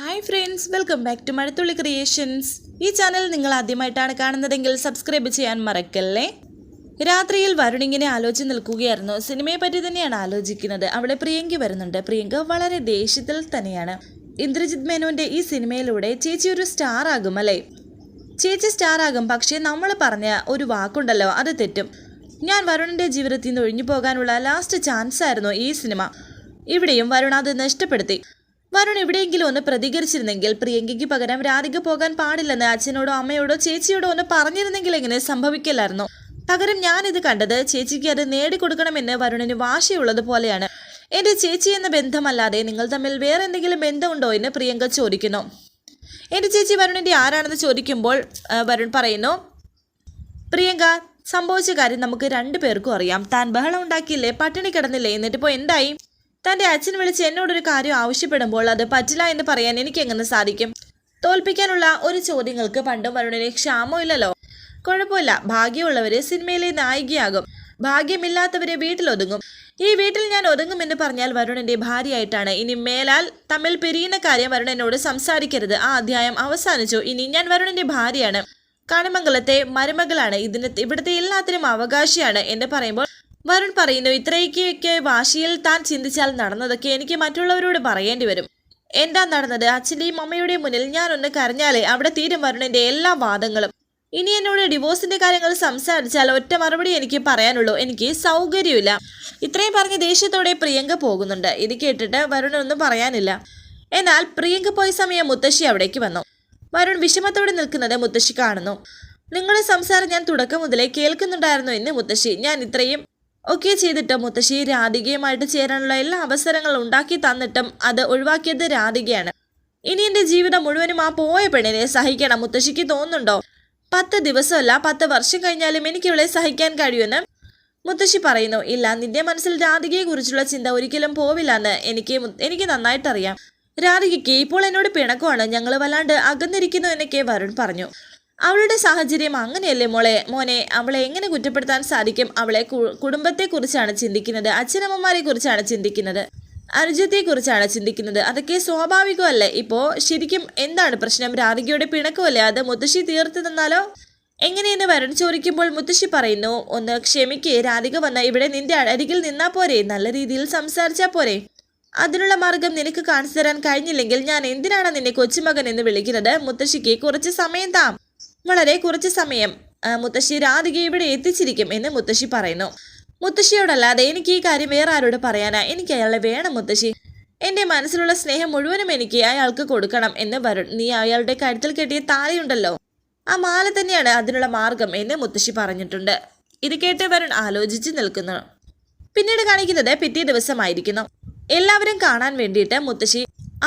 Hi friends welcome back to Mazhathulli creations ഈ channel നിങ്ങൾ ആദ്യമായിട്ടാണ് കാണുന്നതെങ്കിൽ സബ്സ്ക്രൈബ് ചെയ്യാൻ മറക്കല്ലേ? രാത്രിയിൽ വരുണിങ്ങനെ ആലോചിച്ച് നിൽക്കുകയായിരുന്നു. സിനിമയെ പറ്റി തന്നെയാണ് ആലോചിക്കുന്നത്. അവിടെ പ്രിയങ്കി വരുന്നുണ്ട്. പ്രിയങ്ക വളരെ ദേഷ്യത്തിൽ തന്നെയാണ്. ഇന്ദ്രജിത് മേനോന്റെ ഈ സിനിമയിലൂടെ ചേച്ചി ഒരു സ്റ്റാർ ആകും അല്ലേ? ചേച്ചി സ്റ്റാർ ആകും. പക്ഷേ നമ്മൾ പറഞ്ഞ ഒരു വാക്കുണ്ടല്ലോ അത് തെറ്റും. ഞാൻ വരുണിന്റെ ജീവിതത്തിൽ നിന്ന് ഒഴിഞ്ഞു പോകാനുള്ള ലാസ്റ്റ് ചാൻസ് ആയിരുന്നു ഈ സിനിമ. ഇവിടെയും വരുൺ അത് നഷ്ടപ്പെടുത്തി. വരുൺ എവിടെയെങ്കിലും ഒന്ന് പ്രതികരിച്ചിരുന്നെങ്കിൽ പ്രിയങ്കയ്ക്ക് പകരം രാധിക പോകാൻ പാടില്ലെന്ന് അച്ഛനോടോ അമ്മയോടോ ചേച്ചിയോടോ ഒന്ന് പറഞ്ഞിരുന്നെങ്കിൽ എങ്ങനെ സംഭവിക്കില്ലായിരുന്നു. പകരം ഞാനിത് കണ്ടത് ചേച്ചിക്ക് അത് നേടിക്കൊടുക്കണമെന്ന് വരുണിന് വാശിയുള്ളത് പോലെയാണ്. എന്റെ ചേച്ചി എന്ന ബന്ധമല്ലാതെ നിങ്ങൾ തമ്മിൽ വേറെ എന്തെങ്കിലും ബന്ധമുണ്ടോ എന്ന് പ്രിയങ്ക ചോദിക്കുന്നു. എന്റെ ചേച്ചി വരുണിന്റെ ആരാണെന്ന് ചോദിക്കുമ്പോൾ വരുൺ പറയുന്നു പ്രിയങ്ക സംഭവിച്ച കാര്യം നമുക്ക് രണ്ടു പേർക്കും അറിയാം. താൻ ബഹളം ഉണ്ടാക്കിയില്ലേ? പട്ടിണി കിടന്നില്ലേ? എന്നിട്ടിപ്പോ എന്തായി? തന്റെ അച്ഛൻ വിളിച്ച് എന്നോടൊരു കാര്യം ആവശ്യപ്പെടുമ്പോൾ അത് പറ്റില്ല എന്ന് പറയാൻ എനിക്ക് എങ്ങനെ സാധിക്കും? തോൽപ്പിക്കാനുള്ള ഒരു ചോദ്യങ്ങൾക്ക് പണ്ടും വരുണിന് ക്ഷാമമില്ലല്ലോ. കുഴപ്പമില്ല. ഭാഗ്യമുള്ളവര് സിനിമയിലെ നായികയാകും. ഭാഗ്യമില്ലാത്തവരെ വീട്ടിലൊതുങ്ങും. ഈ വീട്ടിൽ ഞാൻ ഒതുങ്ങുമെന്ന് പറഞ്ഞാൽ വരുണന്റെ ഭാര്യയായിട്ടാണ്. ഇനി മേലാൽ തമ്മിൽ പിരിയുന്ന കാര്യം വരുണനോട് സംസാരിക്കരുത്. ആ അധ്യായം അവസാനിച്ചു. ഇനി ഞാൻ വരുണന്റെ ഭാര്യയാണ്. കണിമംഗലത്തെ മരുമകളാണ്. ഇതിന് ഇവിടുത്തെ എല്ലാത്തിനും അവകാശിയാണ് എന്ന് പറയുമ്പോൾ വരുൺ പറയുന്നു ഇത്രയൊക്കെയൊക്കെ വാശിയിൽ താൻ ചിന്തിച്ചാൽ നടന്നതൊക്കെ എനിക്ക് മറ്റുള്ളവരോട് പറയേണ്ടി വരും. എന്താ നടന്നത്? അച്ഛന്റെയും അമ്മയുടെയും മുന്നിൽ ഞാൻ ഞാനൊന്ന് കരഞ്ഞാലേ അവിടെ തീരും വരുണിന്റെ എല്ലാ വാദങ്ങളും. ഇനി എന്നോട് ഡിവോഴ്സിന്റെ കാര്യങ്ങൾ സംസാരിച്ചാൽ ഒറ്റ മറുപടി എനിക്ക് പറയാനുള്ളൂ. എനിക്ക് സൗകര്യമില്ല. ഇത്രയും പറഞ്ഞ് ദേഷ്യത്തോടെ പ്രിയങ്ക പോകുന്നുണ്ട്. ഇത് കേട്ടിട്ട് വരുണൊന്നും പറയാനില്ല. എന്നാൽ പ്രിയങ്ക പോയ സമയം മുത്തശ്ശി അവിടേക്ക് വന്നു. വരുൺ വിഷമത്തോടെ നിൽക്കുന്നത് മുത്തശ്ശി കാണുന്നു. നിങ്ങളുടെ സംസാരം ഞാൻ തുടക്കം മുതലേ കേൾക്കുന്നുണ്ടായിരുന്നു എന്ന് മുത്തശ്ശി. ഞാൻ ഇത്രയും ഒക്കെ ചെയ്തിട്ട് മുത്തശ്ശി രാധികയുമായിട്ട് ചേരാനുള്ള എല്ലാ അവസരങ്ങളും ഉണ്ടാക്കി തന്നിട്ടും അത് ഒഴിവാക്കിയത് രാധികയാണ്. ഇനി എന്റെ ജീവിതം മുഴുവനും ആ പോയ പെണ്ണിനെ സഹിക്കണം മുത്തശ്ശിക്ക് തോന്നുന്നുണ്ടോ? പത്ത് ദിവസമല്ല പത്ത് വർഷം കഴിഞ്ഞാലും എനിക്ക് ഇവളെ സഹിക്കാൻ കഴിയുമെന്ന് മുത്തശ്ശി പറയുന്നു. ഇല്ല നിന്റെ മനസ്സിൽ രാധികയെ കുറിച്ചുള്ള ചിന്ത ഒരിക്കലും പോവില്ലെന്ന് എനിക്ക് എനിക്ക് നന്നായിട്ടറിയാം. രാധികയ്ക്ക് ഇപ്പോൾ എന്നോട് പിണക്കമാണ്. ഞങ്ങൾ വല്ലാണ്ട് അകന്നിരിക്കുന്നു എന്നൊക്കെ വരുൺ പറഞ്ഞു. അവളുടെ സാഹചര്യം അങ്ങനെയല്ലേ മോളെ? മോനെ അവളെ എങ്ങനെ കുറ്റപ്പെടുത്താൻ സാധിക്കും? അവളെ കുടുംബത്തെക്കുറിച്ചാണ് ചിന്തിക്കുന്നത്. അച്ഛനമ്മമാരെ കുറിച്ചാണ് ചിന്തിക്കുന്നത്. അനുജത്തെക്കുറിച്ചാണ് ചിന്തിക്കുന്നത്. അതൊക്കെ സ്വാഭാവികമല്ലേ? ഇപ്പോൾ ശരിക്കും എന്താണ് പ്രശ്നം? രാധികയുടെ പിണക്കമല്ലേ അത്? മുത്തശ്ശി തീർത്തു തന്നാലോ എങ്ങനെയെന്ന് വരൺ ചോദിക്കുമ്പോൾ മുത്തശ്ശി പറയുന്നു ഒന്ന് ക്ഷമിക്കേ. രാധിക വന്ന ഇവിടെ നിന്റെ അരികിൽ നിന്നാ പോരെ. നല്ല രീതിയിൽ സംസാരിച്ചാൽ പോരെ. അതിനുള്ള മാർഗം നിനക്ക് കാണിച്ചു തരാൻ കഴിഞ്ഞില്ലെങ്കിൽ ഞാൻ എന്തിനാണ് നിന്നെ കൊച്ചുമകൻ എന്ന് വിളിക്കുന്നത്? മുത്തശ്ശിക്ക് കുറച്ച് സമയം താം. വളരെ കുറച്ച് സമയം മുത്തശ്ശി രാധിക ഇവിടെ എത്തിച്ചിരിക്കും എന്ന് മുത്തശ്ശി പറയുന്നു. മുത്തശ്ശിയോടല്ലാതെ എനിക്ക് ഈ കാര്യം വേറെ ആരോട് പറയാനാ? എനിക്ക് അയാളെ വേണം മുത്തശ്ശി. എന്റെ മനസ്സിലുള്ള സ്നേഹം മുഴുവനും എനിക്ക് അയാൾക്ക് കൊടുക്കണം എന്ന് വരുൺ നീ അയാളുടെ കഴുത്തിൽ കെട്ടിയ താലിയുണ്ടല്ലോ. ആ മാല തന്നെയാണ് അതിനുള്ള മാർഗം എന്ന് മുത്തശ്ശി പറഞ്ഞിട്ടുണ്ട്. ഇത് കേട്ട് വരുൺ ആലോചിച്ച് നിൽക്കുന്നു. പിന്നീട് കാണിക്കുന്നത് പിറ്റേ ദിവസമായിരിക്കുന്നു. എല്ലാവരും കാണാൻ വേണ്ടിയിട്ട് മുത്തശ്ശി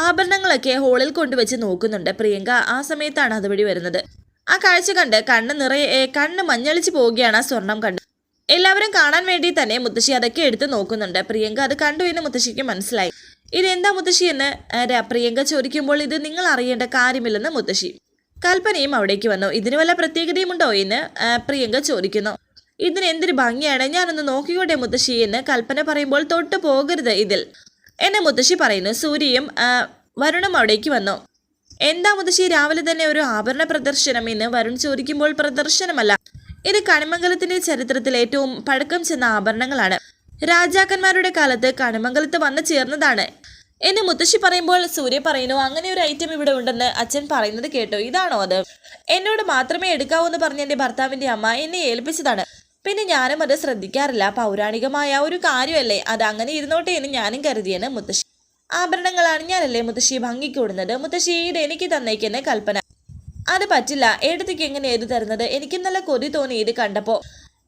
ആഭരണങ്ങളൊക്കെ ഹോളിൽ കൊണ്ടുവച്ച് നോക്കുന്നുണ്ട്. പ്രിയങ്ക ആ സമയത്താണ് അതുവഴി വരുന്നത്. ആ കാഴ്ച കണ്ട് കണ്ണ് നിറയെ കണ്ണ് മഞ്ഞളിച്ച് പോവുകയാണ് ആ സ്വർണം കണ്ട്. എല്ലാവരും കാണാൻ വേണ്ടി തന്നെ മുത്തശ്ശി അതൊക്കെ എടുത്ത് നോക്കുന്നുണ്ട്. പ്രിയങ്ക അത് കണ്ടു എന്ന് മുത്തശ്ശിക്ക് മനസ്സിലായി. ഇതെന്താ മുത്തശ്ശി എന്ന് പ്രിയങ്ക ചോദിക്കുമ്പോൾ ഇത് നിങ്ങൾ അറിയേണ്ട കാര്യമില്ലെന്ന് മുത്തശ്ശി കൽപ്പനയും അവിടേക്ക് വന്നു. ഇതിന് വല്ല പ്രത്യേകതയും ഉണ്ടോ എന്ന് പ്രിയങ്ക ചോദിക്കുന്നു. ഇതിന് എന്തൊരു ഭംഗിയാണ്? ഞാനൊന്ന് നോക്കിക്കോട്ടെ മുത്തശ്ശി എന്ന് കൽപ്പന പറയുമ്പോൾ തൊട്ട് പോകരുത് ഇതിൽ. എന്നെ മുത്തശ്ശി പറയുന്നു സൂര്യയും വരുണും അവിടേക്ക് വന്നു. എന്താ മുതശ്ശി രാവിലെ തന്നെ ഒരു ആഭരണ പ്രദർശനം എന്ന് വരുൺ ചോദിക്കുമ്പോൾ പ്രദർശനമല്ല. ഇത് കണിമംഗലത്തിന്റെ ചരിത്രത്തിൽ ഏറ്റവും പഴക്കം ചെന്ന ആഭരണങ്ങളാണ്. രാജാക്കന്മാരുടെ കാലത്ത് കണിമംഗലത്ത് വന്നു ചേർന്നതാണ്. എന്ന് മുത്തശ്ശി പറയുമ്പോൾ സൂര്യ പറയുന്നു അങ്ങനെ ഒരു ഐറ്റം ഇവിടെ ഉണ്ടെന്ന് അച്ഛൻ പറയുന്നത് കേട്ടോ. ഇതാണോ അത്? എന്നോട് മാത്രമേ എടുക്കാവൂ എന്ന് പറഞ്ഞ എന്റെ ഭർത്താവിന്റെ അമ്മ എന്നെ ഏൽപ്പിച്ചതാണ്. പിന്നെ ഞാനും അത് ശ്രദ്ധിക്കാറില്ല. പൗരാണികമായ ഒരു കാര്യമല്ലേ? അത് അങ്ങനെ ഇരുന്നോട്ടെ എന്ന് ഞാനും കരുതിയെന്ന് മുത്തശ്ശി ആഭരണങ്ങൾ അണിഞ്ഞാലല്ലേ മുത്തശ്ശി ഭംഗിക്കൂടുന്നത് മുത്തശ്ശി ഇത് എനിക്ക് തന്നേക്കെന്ന് കൽപ്പന. അത് പറ്റില്ല. ഏടത്തേക്ക് എങ്ങനെ ഏത് തരുന്നത്? എനിക്ക് നല്ല കൊതി തോന്നി ഇത് കണ്ടപ്പോൾ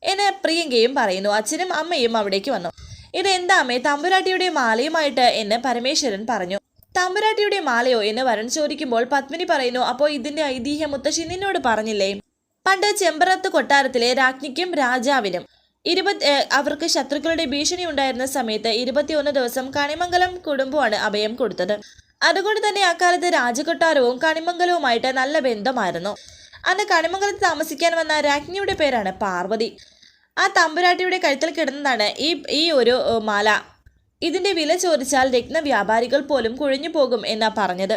എന്നെ പ്രിയങ്കയും പറയുന്നു. അച്ഛനും അമ്മയും അവിടേക്ക് വന്നു. ഇത് എന്താ അമ്മേ? തമ്പുരാട്ടിയുടെ മാലയുമായിട്ട് എന്ന് പരമേശ്വരൻ പറഞ്ഞു. തമ്പുരാട്ടിയുടെ മാലയോ? എന്ന് വരൻ ചോദിക്കുമ്പോൾ പത്മിനി പറയുന്നു അപ്പോൾ ഇതിന്റെ ഐതിഹ്യം മുത്തശ്ശി നിന്നോട് പറഞ്ഞില്ലേ? പണ്ട് ചെമ്പറത്ത് കൊട്ടാരത്തിലെ രാജ്ഞിക്കും രാജാവിനും ഇരുപത് അവർക്ക് ശത്രുക്കളുടെ ഭീഷണി ഉണ്ടായിരുന്ന സമയത്ത് ഇരുപത്തിയൊന്ന് ദിവസം കണിമംഗലം കുടുംബമാണ് അഭയം കൊടുത്തത്. അതുകൊണ്ട് തന്നെ അക്കാലത്ത് രാജകൊട്ടാരവും കണിമംഗലവുമായിട്ട് നല്ല ബന്ധമായിരുന്നു. അന്ന് കണിമംഗലത്ത് താമസിക്കാൻ വന്ന രാജ്ഞിയുടെ പേരാണ് പാർവതി. ആ തമ്പുരാട്ടിയുടെ കഴുത്തിൽ കിടന്നതാണ് ഈ ഈ ഒരു മാല. ഇതിന്റെ വില ചോദിച്ചാൽ രത്ന വ്യാപാരികൾ പോലും കുഴഞ്ഞു പോകും എന്നാ പറഞ്ഞത്.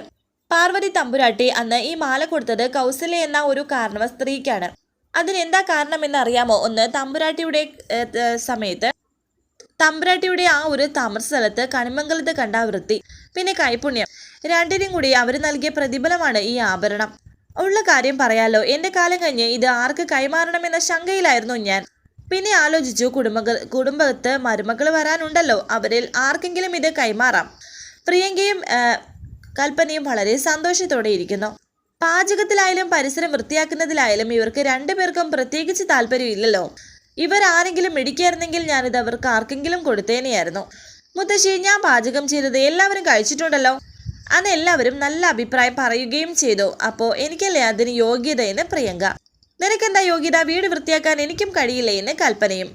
പാർവതി തമ്പുരാട്ടി അന്ന് ഈ മാല കൊടുത്തത് കൗസല്യ എന്ന ഒരു കാരണവ സ്ത്രീക്കാണ്. അതിനെന്താ കാരണമെന്ന് അറിയാമോ ഒന്ന് തമ്പുരാട്ടിയുടെ സമയത്ത് തമ്പുരാട്ടിയുടെ ആ ഒരു താമസ സ്ഥലത്ത് കണിമംഗലത്ത് കണ്ട വൃത്തി പിന്നെ കൈപുണ്യം. രണ്ടിനും കൂടി അവർ നൽകിയ പ്രതിഫലമാണ് ഈ ആഭരണം. ഉള്ള കാര്യം പറയാലോ. എന്റെ കാലം കഴിഞ്ഞ് ഇത് ആർക്ക് കൈമാറണമെന്ന ശങ്കയിലായിരുന്നു ഞാൻ. പിന്നെ ആലോചിച്ചു കുടുംബ കുടുംബത്ത് മരുമകൾ വരാനുണ്ടല്ലോ. അവരിൽ ആർക്കെങ്കിലും ഇത് കൈമാറാം. പ്രിയങ്കയും കൽപ്പനയും വളരെ സന്തോഷത്തോടെ ഇരിക്കുന്നു. പാചകത്തിലായാലും പരിസരം വൃത്തിയാക്കുന്നതിലായാലും ഇവർക്ക് രണ്ടുപേർക്കും പ്രത്യേകിച്ച് താല്പര്യമില്ലല്ലോ ഇവരാരെങ്കിലും മിടിക്കായിരുന്നെങ്കിൽ ഞാനിത് അവർക്ക് ആർക്കെങ്കിലും കൊടുത്തേനെയായിരുന്നു. മുത്തശ്ശി ഞാൻ പാചകം ചെയ്തത് എല്ലാവരും കഴിച്ചിട്ടുണ്ടല്ലോ. അന്ന് എല്ലാവരും നല്ല അഭിപ്രായം പറയുകയും ചെയ്തു. അപ്പോൾ എനിക്കല്ലേ അതിന് യോഗ്യത എന്ന് പ്രിയങ്ക. നിനക്കെന്താ യോഗ്യത? വീട് വൃത്തിയാക്കാൻ എനിക്കും കഴിയില്ലേ എന്ന് കൽപ്പനയും.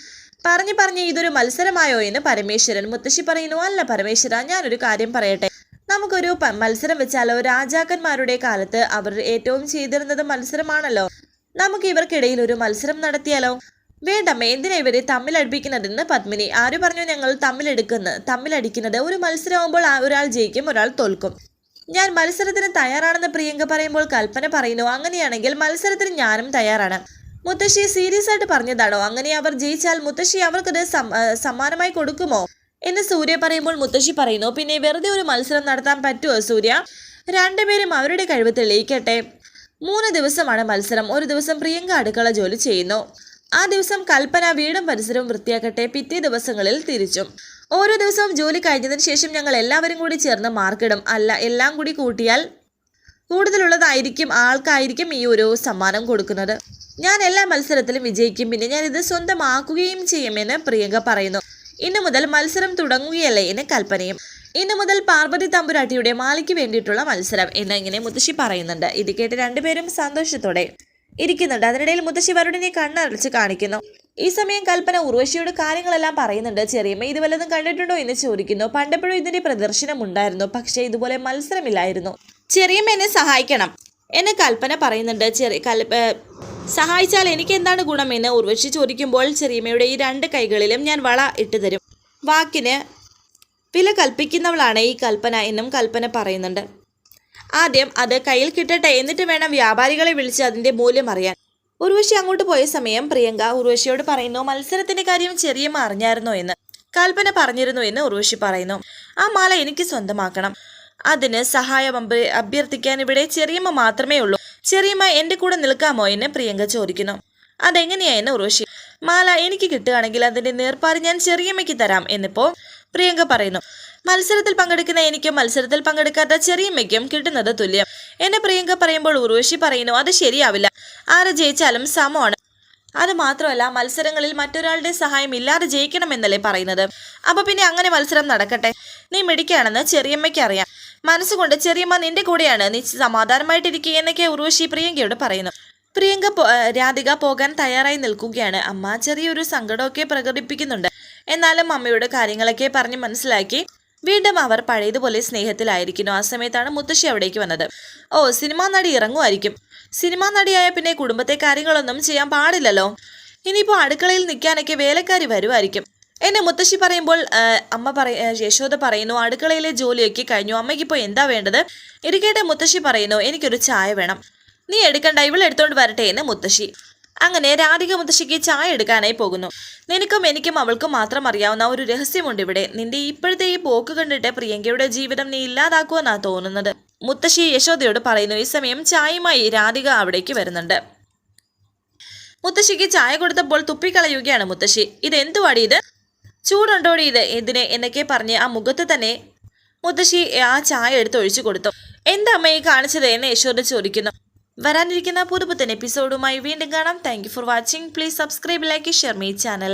പറഞ്ഞു പറഞ്ഞ് ഇതൊരു മത്സരമായോ എന്ന് പരമേശ്വരൻ മുത്തശ്ശി പറയുന്നു. അല്ല പരമേശ്വര ഞാനൊരു കാര്യം പറയട്ടെ. നമുക്കൊരു മത്സരം വെച്ചാലോ രാജാക്കന്മാരുടെ കാലത്ത് അവർ ഏറ്റവും ചെയ്തിരുന്നത് മത്സരമാണല്ലോ. നമുക്ക് ഇവർക്കിടയിൽ ഒരു മത്സരം നടത്തിയാലോ? വേണ്ടമ്മ എന്തിനാ ഇവരെ തമ്മിലടിപ്പിക്കുന്നതെന്ന് പത്മിനി. ആര് പറഞ്ഞു ഞങ്ങൾ തമ്മിലെടുക്കുന്നത് തമ്മിലടിക്കുന്നത് ഒരു മത്സരമാകുമ്പോൾ ഒരാൾ ജയിക്കും ഒരാൾ തോൽക്കും. ഞാൻ മത്സരത്തിന് തയ്യാറാണെന്ന് പ്രിയങ്ക പറയുമ്പോൾ കൽപ്പന പറയുന്നു അങ്ങനെയാണെങ്കിൽ മത്സരത്തിന് ഞാനും തയ്യാറാണ്. മുത്തശ്ശി സീരിയസ് ആയിട്ട് പറഞ്ഞതാണോ? അങ്ങനെ അവർ ജയിച്ചാൽ മുത്തശ്ശി അവർക്കത് സമ്മാനമായി കൊടുക്കുമോ? എന്ന് സൂര്യ പറയുമ്പോൾ മുത്തശ്ശി പറയുന്നു. പിന്നെ വെറുതെ ഒരു മത്സരം നടത്താൻ പറ്റുമോ സൂര്യ? രണ്ടുപേരും അവരുടെ കഴിവ് തെളിയിക്കട്ടെ. മൂന്ന് ദിവസമാണ് മത്സരം. ഒരു ദിവസം പ്രിയങ്ക അടുക്കള ജോലി ചെയ്യുന്നു. ആ ദിവസം കൽപ്പന വീടും പരിസരവും വൃത്തിയാക്കട്ടെ. പിറ്റേ ദിവസങ്ങളിൽ തിരിച്ചും. ഓരോ ദിവസവും ജോലി കഴിഞ്ഞതിന് ശേഷം ഞങ്ങൾ എല്ലാവരും കൂടി ചേർന്ന് മാർക്കിടും. അല്ല എല്ലാം കൂടി കൂട്ടിയാൽ കൂടുതലുള്ളതായിരിക്കും ആൾക്കായിരിക്കും ഈ ഒരു സമ്മാനം കൊടുക്കുന്നത്. ഞാൻ എല്ലാ മത്സരത്തിലും വിജയിക്കും. പിന്നെ ഞാൻ ഇത് സ്വന്തമാക്കുകയും ചെയ്യുമെന്ന് പ്രിയങ്ക പറയുന്നു. ഇന്നു മുതൽ മത്സരം തുടങ്ങുകയല്ലേ എന്ന് കൽപ്പനയും. ഇന്നു മുതൽ പാർവതി തമ്പുരാട്ടിയുടെ മാലയ്ക്ക് വേണ്ടിയിട്ടുള്ള മത്സരം എന്നിങ്ങനെ മുത്തശ്ശി പറയുന്നുണ്ട്. ഇത് കേട്ട് രണ്ടുപേരും സന്തോഷത്തോടെ ഇരിക്കുന്നുണ്ട്. അതിനിടയിൽ മുത്തശ്ശി വരുണിനെ കണ്ണടച്ച് കാണിക്കുന്നു. ഈ സമയം കൽപ്പന ഉർവശിയോട് കാര്യങ്ങളെല്ലാം പറയുന്നുണ്ട്. ചെറിയമ്മ ഇത് വല്ലതും കണ്ടിട്ടുണ്ടോ? എന്ന് ചോദിക്കുന്നു. പണ്ടപ്പോഴും ഇതിന്റെ പ്രദർശനം ഉണ്ടായിരുന്നു. പക്ഷേ ഇതുപോലെ മത്സരമില്ലായിരുന്നു. ചെറിയമ്മ എന്നെ സഹായിക്കണം എന്ന് കൽപ്പന പറയുന്നുണ്ട്. ചെറിയ സഹായിച്ചാൽ എനിക്ക് എന്താണ് ഗുണമെന്ന് ഉർവശി ചോദിക്കുമ്പോൾ ചെറിയമ്മയുടെ ഈ രണ്ട് കൈകളിലും ഞാൻ വള ഇട്ട് തരും. വാക്കിന് വില കൽപ്പിക്കുന്നവളാണ് ഈ കൽപ്പന എന്നും കൽപ്പന പറയുന്നുണ്ട്. ആദ്യം അത് കയ്യിൽ കിട്ടട്ടെ എന്നിട്ട് വേണം വ്യാപാരികളെ വിളിച്ച് അതിന്റെ മൂല്യം അറിയാൻ. ഉർവശി അങ്ങോട്ട് പോയ സമയം പ്രിയങ്ക ഉർവശിയോട് പറയുന്നു മത്സരത്തിന്റെ കാര്യം ചെറിയമ്മ അറിഞ്ഞായിരുന്നോ എന്ന്. കൽപ്പന പറഞ്ഞിരുന്നു എന്ന് ഉർവശി പറയുന്നു. ആ മാല എനിക്ക് സ്വന്തമാക്കണം. അതിന് സഹായം അഭ്യർത്ഥിക്കാൻ ഇവിടെ ചെറിയമ്മ മാത്രമേ ഉള്ളൂ. ചെറിയമ്മ എന്റെ കൂടെ നിൽക്കാമോ? എന്ന് പ്രിയങ്ക ചോദിക്കുന്നു. അതെങ്ങനെയാ എന്ന് ഉർവശി. മാല എനിക്ക് കിട്ടുകയാണെങ്കിൽ അതിന്റെ നേർപ്പാറ് ഞാൻ ചെറിയമ്മയ്ക്ക് തരാം എന്നിപ്പോ പ്രിയങ്ക പറയുന്നു. മത്സരത്തിൽ പങ്കെടുക്കുന്ന എനിക്കും മത്സരത്തിൽ പങ്കെടുക്കാത്ത ചെറിയമ്മയ്ക്കും കിട്ടുന്നത് തുല്യം. എന്നെ പ്രിയങ്ക പറയുമ്പോൾ ഉർവശി പറയുന്നു അത് ശരിയാവില്ല. ആര് ജയിച്ചാലും സമമാണ്. അത് മാത്രമല്ല മത്സരങ്ങളിൽ മറ്റൊരാളുടെ സഹായം ഇല്ലാതെ ജയിക്കണമെന്നല്ലേ പറയുന്നത്. അപ്പൊ പിന്നെ അങ്ങനെ മത്സരം നടക്കട്ടെ? നീ മിടിക്കാണെന്ന് ചെറിയമ്മയ്ക്ക് അറിയാം. മനസ്സുകൊണ്ട് ചെറിയമ്മ നിന്റെ കൂടെയാണ്. നീ സമാധാനമായിട്ടിരിക്കുക എന്നൊക്കെ ഉർവശി പ്രിയങ്കയോട് പറയുന്നു. പ്രിയങ്ക രാധിക പോകാൻ തയ്യാറായി നിൽക്കുകയാണ്. അമ്മ ചെറിയൊരു സങ്കടമൊക്കെ പ്രകടിപ്പിക്കുന്നുണ്ട്. എന്നാലും അമ്മയുടെ കാര്യങ്ങളൊക്കെ പറഞ്ഞ് മനസ്സിലാക്കി വീണ്ടും അവർ പഴയതുപോലെ സ്നേഹത്തിലായിരിക്കുന്നു. ആ സമയത്താണ് മുത്തശ്ശി അവിടേക്ക് വന്നത്. ഓ സിനിമാ നടി ഇറങ്ങുമായിരിക്കും. സിനിമാ നടിയായ പിന്നെ കുടുംബത്തെ കാര്യങ്ങളൊന്നും ചെയ്യാൻ പാടില്ലല്ലോ. ഇനിയിപ്പോൾ അടുക്കളയിൽ നിൽക്കാനൊക്കെ വേലക്കാരി വരുമായിരിക്കും. എന്നെ മുത്തശ്ശി പറയുമ്പോൾ അമ്മ പറയ യശോദ പറയുന്നു അടുക്കളയിലെ ജോലിയൊക്കെ കഴിഞ്ഞു. അമ്മയ്ക്കിപ്പോൾ എന്താ വേണ്ടത്? ഇരിക്കട്ടെ മുത്തശ്ശി പറയുന്നു എനിക്കൊരു ചായ വേണം. നീ എടുക്കണ്ട ഇവളെടുത്തോണ്ട് വരട്ടെ എന്ന് മുത്തശ്ശി. അങ്ങനെ രാധിക മുത്തശ്ശിക്ക് ചായ എടുക്കാനായി പോകുന്നു. നിനക്കും എനിക്കും അവൾക്കും മാത്രം അറിയാവുന്ന ഒരു രഹസ്യമുണ്ട് ഇവിടെ. നിന്റെ ഇപ്പോഴത്തെ ഈ പോക്ക് കണ്ടിട്ട് പ്രിയങ്കയുടെ ജീവിതം നീ ഇല്ലാതാക്കുമെന്നാ തോന്നുന്നത്? മുത്തശ്ശി യശോദയോട് പറയുന്നു ഈ സമയം ചായയുമായി രാധിക അവിടേക്ക് വരുന്നുണ്ട്. മുത്തശ്ശിക്ക് ചായ കൊടുത്തപ്പോൾ തുപ്പിക്കളയുകയാണ് മുത്തശ്ശി. ഇത് എന്തുവാടി ഇത്? ചൂടുണ്ടോടി ഇത്? എന്തിനെ? എന്നൊക്കെ പറഞ്ഞ് ആ മുഖത്ത് തന്നെ മുത്തശ്ശി ആ ചായ എടുത്ത് ഒഴിച്ചു കൊടുത്തു. എന്താ അമ്മയെ കാണിച്ചത്? എന്ന് യശോദ ചോദിക്കുന്നു. വരാനിരിക്കുന്ന പുതുപുത്തൻ എപ്പിസോഡുമായി വീണ്ടും കാണാം. Thank for watching please subscribe like share my channel